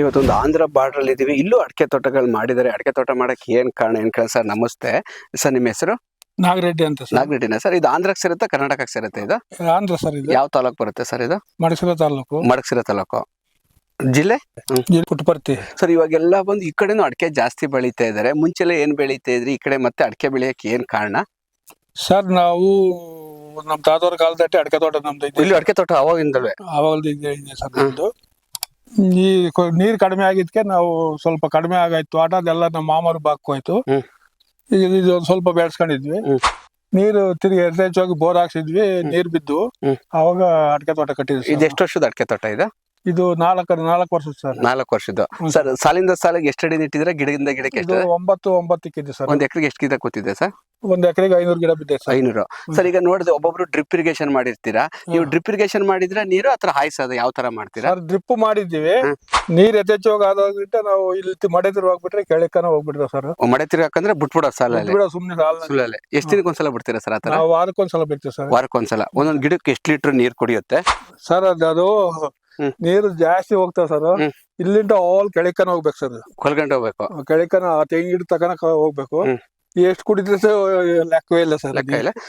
ಇವತ್ತೊಂದು ಆಂಧ್ರ ಬಾರ್ಡರ್ ಅಲ್ಲಿ ಇದೀವಿ. ಇಲ್ಲೂ ಅಡಿಕೆ ತೋಟಗಳು ಮಾಡಿದ್ದಾರೆ ಅಡಿಕೆ ತೋಟ ಮಾಡಕ್ಕೆ ಏನ್ ಕಾರಣ ಏನ್ ಕಾರಣ? ಸರ್ ನಮಸ್ತೆ. ಸರ್ ನಿಮ್ಮ ಹೆಸರು? ನಾಗರೆಡ್ಡಿ ಅಂತ ಸರ್. ನಾಗರೆಡ್ಡಿನ. ಸರ್ ಇದು ಆಂಧ್ರಕ್ಕೆ ಸೇರುತ್ತೆ ಕರ್ನಾಟಕಕ್ಕೆ ಸೇರುತ್ತೆ ಇದು? ಆಂಧ್ರ ಸರ್ ಇದು. ಯಾವ ತಾಲೂಕು ಬರುತ್ತೆ ಸರ್ ಇದು? ಮಡಸಿರ ತಾಲೂಕು. ಮಡಸಿರ ತಾಲೂಕು. ಜಿಲ್ಲೆ? ಪುಟ್ಟಪರ್ತಿ. ಸರ್ ಇವಾಗೆಲ್ಲ ಬಂದು ಈ ಕಡೆನೂ ಅಡಿಕೆ ಜಾಸ್ತಿ ಬೆಳೀತಾ ಇದಾರೆ. ಮುಂಚೆಲ್ಲ ಏನ್ ಬೆಳೀತಾ ಇದ್ರಿ? ಈ ಕಡೆ ಮತ್ತೆ ಅಡಿಕೆ ಬೆಳೆಯಕ್ಕೆ ಏನ್ ಕಾರಣ? ಸರ್ ನಾವು ನಮ್ ತಾತವ್ರ ಕಾಲದಟ್ಟೆ ಅಡಿಕೆ ತೋಟ ನಮ್ದು ಇದೆ. ಇಲ್ಲಿ ಅಡಿಕೆ ತೋಟ ಅವಾಗಿಂದಲೇ? ಅವಾಗ ಸರ್ ನಮ್ದು. ಈ ಕೊ- ನೀರ್ ಕಡಿಮೆ ಆಗಿದ್ಕೆ ನಾವು ಸ್ವಲ್ಪ ಕಡಿಮೆ ಆಗಾಯ್ತು ಆಟದೆಲ್ಲ ಅದೆಲ್ಲ ನಮ್ಮ ಮಾಮರು ಬಾಕೋಯ್ತು ಹ್ಮ್. ಈಗ ಇದು ಒಂದ್ ಸ್ವಲ್ಪ ಬೆಳೆಸ್ಕೊಂಡಿದ್ವಿ ಹ್ಮ್. ನೀರು ತಿರ್ಗಿ ಯಥೇಚ್ಛವಾಗಿ ಬೋರ್ ಹಾಕ್ಸಿದ್ವಿ ನೀರ್ ಬಿದ್ದು ಹ್ಮ್. ಅವಾಗ ಅಡಕೆ ತೋಟ ಕಟ್ಟಿದ್ವಿ ಇದು ಸರ್. ಎಷ್ಟು ವರ್ಷದ ಅಡಕೆ ತೋಟ ಇದು ಇದು ನಾಲ್ಕು ನಾಲ್ಕು ವರ್ಷ ಸರ್ ನಾಲ್ಕು ವರ್ಷದ್ದು. ಸರ್ ಸಾಲಿಂದ ಸಾಲಿಗೆ ಎಷ್ಟು ಅಡಿ ನೆಟ್ಟಿದ್ರೆ ಗಿಡದಿಂದ ಗಿಡಕ್ಕೆ ಇದು ಎಷ್ಟು ಒಂಬತ್ತು ಒಂಬತ್ತಕ್ಕಿದೆ ಸರ್ ಒಂದ್ ಎಕರೆಗೆ ಎಷ್ಟು ಗಿಡ ಕೂತಿದೆ ಸರ್ ಒಂದ್ ಎಕರೆಗೆ ಐನೂರು ಗಿಡ ಬಿದ್ದೆ ಸರ್ ಐನೂರು. ಸರ್ ಈಗ ನೋಡಿದ್ರೆ ಒಬ್ಬೊಬ್ರು ಡ್ರಿಪ್ ಇರಿಗೇಷನ್ ಮಾಡಿರ್ತೀರಾ? ನೀವು ಡ್ರಿಪ್ ಇರಿಗೇಷನ್ ಮಾಡಿದ್ರೆ ನೀರು ಹತ್ರ ಹಾಯಿಸೋದು ಯಾವ ತರ ಮಾಡ್ತೀರಾ? ಸರ್ ಡ್ರಿಪ್ ಮಾಡಿದ್ದೀವಿ. ನೀರ್ ಯಥೇಚ್ಛವಾಗಿ ಆದೋಗ್ಬಿಟ್ಟು ನಾವು ಇಲ್ಲಿ ಮಡೆ ತಿರು ಹೋಗ್ಬಿಟ್ರೆ ಕೆಳಕನ ಹೋಗ್ಬಿಡ್ತಾವ ಸರ್ ಮಡೆ ತಿರ್ಗಾಕಂದ್ರೆ ಬಿಟ್ಬಿಡೋ ಸಾಲಲ್ಲಿ. ಬಿಡ ಸುಮ್ನೆ ಸಾಲ ಸುಳ್ಳಲ್ಲಿ ಎಷ್ಟು ದಿನಕ್ಕೆ ಒಂದ್ಸಲ ಬಿಡ್ತೀರಾ ಸರ್ ಆತರ ನಾವು ವಾರಕ್ಕೊಂದ್ಸಲ ಬಿಡ್ತೀವಿ ಸರ್ ವಾರಕ್ಕೊಂದ್ಸಲ. ಒಂದೊಂದ್ ಗಿಡಕ್ಕೆ ಎಷ್ಟು ಲೀಟರ್ ನೀರ್ ಕುಡಿಯುತ್ತೆ? ಸರ್ ಅದು. ನೀರು ಜಾಸ್ತಿ ಹೋಗ್ತಾವ ಸರ್ ಇಲ್ಲಿಂದ ಆಲ್ ಕೆಳಕನ ಹೋಗ್ಬೇಕು ಸರ್ ಕೊಲ್ಗಂಡು ಹೋಗ್ಬೇಕು. ಕೆಳಕನ ತೆಂಗಿನ ಗಿಡ ತಕನ ಹೋಗ್ಬೇಕು. ಎಷ್ಟು ಕುಡಿದ್ರೆ ಸರ್ ಲೆಕ್ಕವೇ ಇಲ್ಲ ಸರ್ ಲೆಕ್ಕ ಇಲ್ಲ.